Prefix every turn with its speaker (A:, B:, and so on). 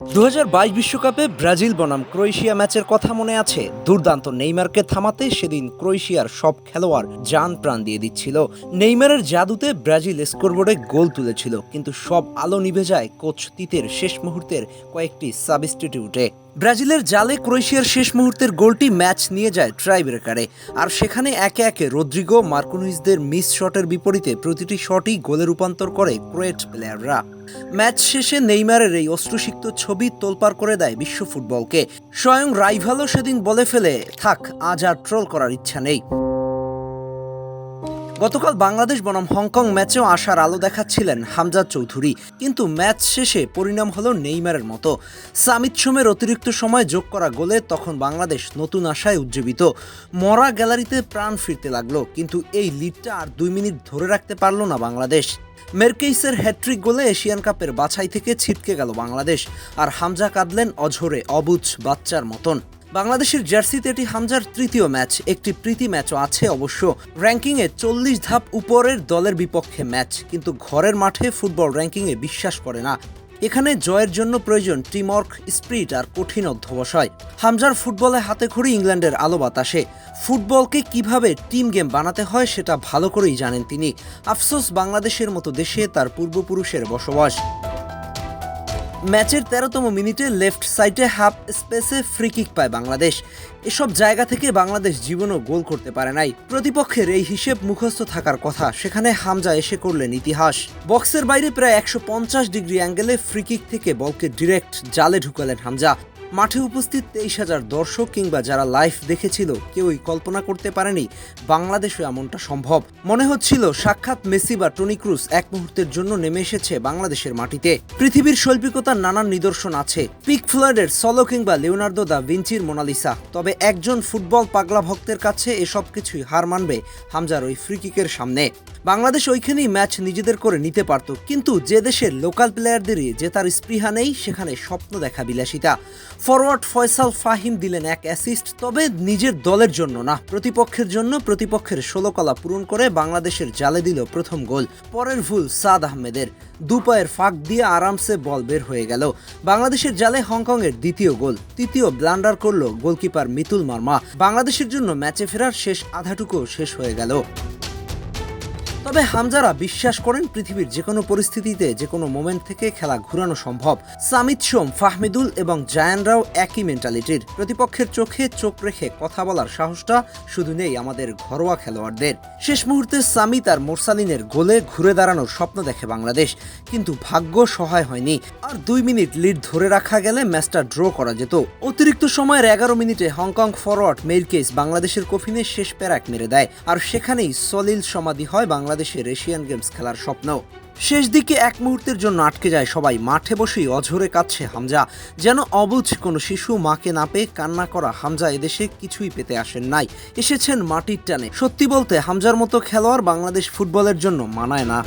A: দু বিশ্বকাপে ব্রাজিল বনাম ক্রোয়েশিয়া ম্যাচের কথা মনে আছে। দুর্দান্ত নেইমারকে থামাতে সেদিন ক্রোয়েশিয়ার সব খেলোয়াড় যান প্রাণ দিয়ে দিচ্ছিল। নেইমারের জাদুতে ব্রাজিল স্কোরবোর্ডে গোল তুলেছিল, কিন্তু সব আলো নিভে যায় কোচ তিতের শেষ মুহূর্তের কয়েকটি সাবস্টিটিউটে। ব্রাজিলের জালে ক্রোয়েশিয়ার শেষ মুহূর্তের গোলটি ম্যাচ নিয়ে যায় ট্রাইব্রেকারে। আর সেখানে একে একে রদ্রিগো মার্কুনুইজদের মিস শটের বিপরীতে প্রতিটি শটই গোলে রূপান্তর করে ক্রোয়েট প্লেয়াররা। ম্যাচ শেষে নেইমারের এই অস্ত্রসিক্ত ছবি তোলপার করে দেয় বিশ্ব ফুটবলকে। স্বয়ং রাইভালও সেদিন বলে ফেলে, থাক, আজ আর ট্রোল করার ইচ্ছা নেই। গতকাল বাংলাদেশ বনাম হংকং ম্যাচেও আশার আলো দেখাচ্ছিলেন হামজা চৌধুরী। কিন্তু ম্যাচ শেষে পরিণাম হলো নেইমারের মতো। সামিত সোমের অতিরিক্ত সময় যোগ করা গোলে তখন বাংলাদেশ নতুন আশায় উজ্জীবিত। মরা গ্যালারিতে প্রাণ ফিরতে লাগল, কিন্তু এই লিডটা আর দুই মিনিট ধরে রাখতে পারল না বাংলাদেশ। মেরকেইসের হ্যাট্রিক গোলে এশিয়ান কাপের বাছাই থেকে ছিটকে গেল বাংলাদেশ, আর হামজা কাঁদলেন অঝরে, অবুঝ বাচ্চার মতন। বাংলাদেশের জার্সিতে এটি হামজার তৃতীয় ম্যাচ। একটি প্রীতি ম্যাচও আছে অবশ্য। র্যাঙ্কিংয়ে চল্লিশ ধাপ উপরের দলের বিপক্ষে ম্যাচ, কিন্তু ঘরের মাঠে ফুটবল র্যাঙ্কিংয়ে বিশ্বাস করে না। এখানে জয়ের জন্য প্রয়োজন টিমওয়ার্ক, স্প্রিট আর কঠিন অধ্যবসায়। হামজার ফুটবলে হাতে খড়ি ইংল্যান্ডের আলো বাতাসে। ফুটবলকে কীভাবে টিম গেম বানাতে হয় সেটা ভালো করেই জানেন তিনি। আফসোস বাংলাদেশের মতো দেশে তার পূর্বপুরুষের বসবাস। ম্যাচের তেরোতম মিনিটে লেফট সাইডে হাফ স্পেসে ফ্রি কিক পায় বাংলাদেশ। এসব জায়গা থেকে বাংলাদেশ জীবনও গোল করতে পারে নাই। প্রতিপক্ষের এই হিসেব মুখস্থ থাকার কথা, সেখানে হামজা এসে করলেন ইতিহাস। বক্সের বাইরে প্রায় একশো পঞ্চাশ ডিগ্রি অ্যাঙ্গেলে ফ্রি কিক থেকে বলকে ডিরেক্ট জালে ঢুকালেন হামজা। মাঠে উপস্থিত তেইশ হাজার দর্শক কিংবা যারা লাইভ দেখেছিল, কেউই কল্পনা করতে পারেনি বাংলাদেশও এমনটা সম্ভব। মনে হচ্ছিল সাক্ষাৎ মেসি বা টনি ক্রুজ এক মুহূর্তের জন্য নেমে এসেছে বাংলাদেশের মাটিতে। পৃথিবীর শৈল্পিকতার নানান নিদর্শন আছে, পিক ফ্লয়েডের সলো কিংবা লিওনার্দো দা ভিঞ্চির মোনালিসা। তবে একজন ফুটবল পাগলা ভক্তের কাছে এসব কিছুই হার মানবে হামজার ওই ফ্রিকিকের সামনে। বাংলাদেশ ওইখানেই ম্যাচ নিজেদের করে নিতে পারত। কিন্তু যে দেশের লোকাল প্লেয়ারদেরই যে তার স্পৃহা নেই, সেখানে স্বপ্ন দেখা বিলাসিতা। ফরওয়ার্ড ফয়সাল ফাহিম দিলেন এক অ্যাসিস্ট তবে নিজের দলের জন্য না। প্রতিপক্ষের জন্য প্রতিপক্ষের ষোলো কলা পূরণ করে বাংলাদেশের জালে দিল প্রথম গোল। পরের ভুল সাদ আহমেদের। দুপায়ের ফাঁক দিয়ে আরামসে বল বের হয়ে গেল। বাংলাদেশের জালে হংকংয়ের দ্বিতীয় গোল। তৃতীয় ব্লান্ডার করল গোলকিপার মিতুল মার্মা। বাংলাদেশের জন্য ম্যাচে ফেরার শেষ আধাটুকু শেষ হয়ে গেল। তবে হামজারা বিশ্বাস করেন পৃথিবীর যে কোনো পরিস্থিতিতে যে কোনো মোমেন্ট থেকে খেলা ঘুরানো সম্ভব। সামিত সোম, ফাহমিদুল এবং জায়ানরাও একই মেন্টালিটির প্রতিপক্ষের চোখে চোখ রেখে কথা বলার সাহসটা শুধু নেই আমাদের ঘরোয়া খেলোয়াড়দের। শেষ মুহূর্তে সামিত আর মোরসালিনের গোলে ঘুরে দাঁড়ানোর স্বপ্ন দেখে বাংলাদেশ। কিন্তু ভাগ্য সহায় হয়নি। আর দুই মিনিট লিড ধরে রাখা গেলে ম্যাচটা ড্র করা যেত। অতিরিক্ত সময়ের এগারো মিনিটে হংকং ফরওয়ার্ড মেইরকেস বাংলাদেশের কফিনে শেষ প্যারাক মেরে দেয়। আর সেখানেই সলিল সমাধি হয় বাংলাদেশের এশিয়ান গেমস খেলার স্বপ্ন। শেষ দিকে এক মুহূর্তের জন্য আটকে যায় সবাই, মাঠে বসেই অঝরে কাঁদছে হামজা। যেন অবুঝ কোনো শিশু, মাকে না পেয়ে কান্না করা হামজা এদেশে কিছুই পেতে আসেন নাই। এসেছেন মাটির টানে। সত্যি বলতে হামজার মতো খেলোয়াড় বাংলাদেশ ফুটবলের জন্য মানায় না।